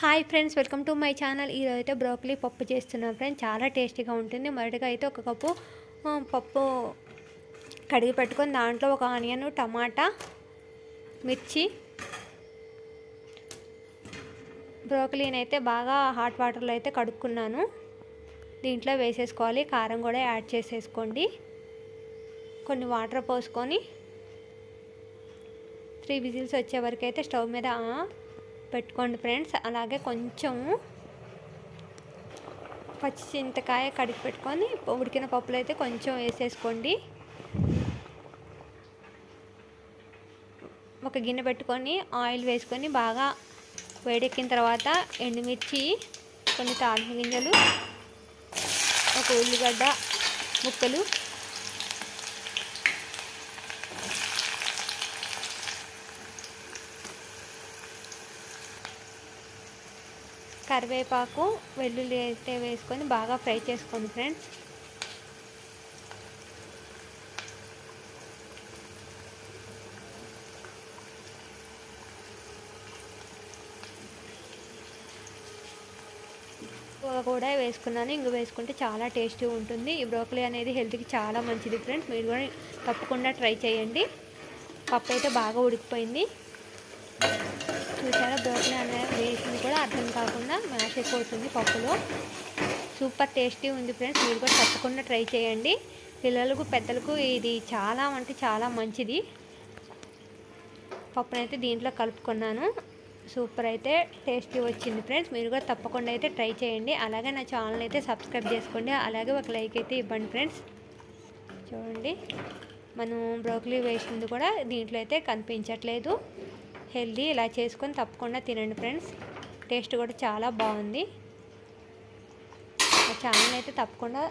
Hi friends welcome to my channel. ఈరోజు అయితే broccoli పప్పు చేస్తున్నాం ఫ్రెండ్స్. చాలా టేస్టీగా ఉంటుంది. మొదటిగా అయితే ఒక కప్పు పప్పు కడిగి పెట్టుకొని దాంట్లో ఒక ఆనియన్ టమాటా మిర్చి. బ్రోకలీని అయితే బాగా హాట్ వాటర్లో అయితే కడుక్కున్నాను. దీంట్లో వేసేసుకోవాలి. కారం కూడా యాడ్ చేసేసుకోండి. కొన్ని వాటర్ పోసుకొని త్రీ విజిల్స్ వచ్చే వరకు అయితే స్టవ్ మీద పెట్టుకోండి ఫ్రెండ్స్. అలాగే కొంచెము పచ్చి చింతకాయ కడిగి పెట్టుకొని ఉడికిన పప్పులు అయితే కొంచెం వేసేసుకోండి. ఒక గిన్నె పెట్టుకొని ఆయిల్ వేసుకొని బాగా వేడెక్కిన తర్వాత ఎండుమిర్చి కొన్ని తాలింపు గింజలు ఒక ఉల్లిగడ్డ ముక్కలు కరివేపాకు వెల్లుల్లి అయితే వేసుకొని బాగా ఫ్రై చేసుకోండి ఫ్రెండ్స్. కూడా వేసుకున్నాను. ఇంక వేసుకుంటే చాలా టేస్టీ ఉంటుంది. ఈ బ్రోకలీ అనేది హెల్త్కి చాలా మంచిది ఫ్రెండ్స్. మీరు కూడా తప్పకుండా ట్రై చేయండి. పప్పు అయితే బాగా ఉడికిపోయింది. చూసారా బ్రోకలీ బాగా మ్యాష్ అయిపోతుంది పప్పులో. సూపర్ టేస్టీ ఉంది ఫ్రెండ్స్. మీరు కూడా తప్పకుండా ట్రై చేయండి. పిల్లలకు పెద్దలకు ఇది చాలా అంటే చాలా మంచిది. పప్పునైతే దీంట్లో కలుపుకున్నాను. సూపర్ అయితే టేస్టీ వచ్చింది ఫ్రెండ్స్. మీరు కూడా తప్పకుండా అయితే ట్రై చేయండి. అలాగే నా ఛానల్ అయితే సబ్స్క్రైబ్ చేసుకోండి. అలాగే ఒక లైక్ అయితే ఇవ్వండి ఫ్రెండ్స్. చూడండి. మనం బ్రోకలీ వేసింది కూడా దీంట్లో అయితే కనిపించట్లేదు. హెల్దీ ఇలా చేసుకొని తప్పకుండా తినండి ఫ్రెండ్స్. టేస్ట్ కూడా చాలా బాగుంది. మా ఛానల్ అయితే తప్పకుండా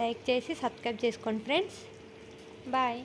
లైక్ చేసి సబ్స్క్రైబ్ చేసుకోండి ఫ్రెండ్స్. బాయ్.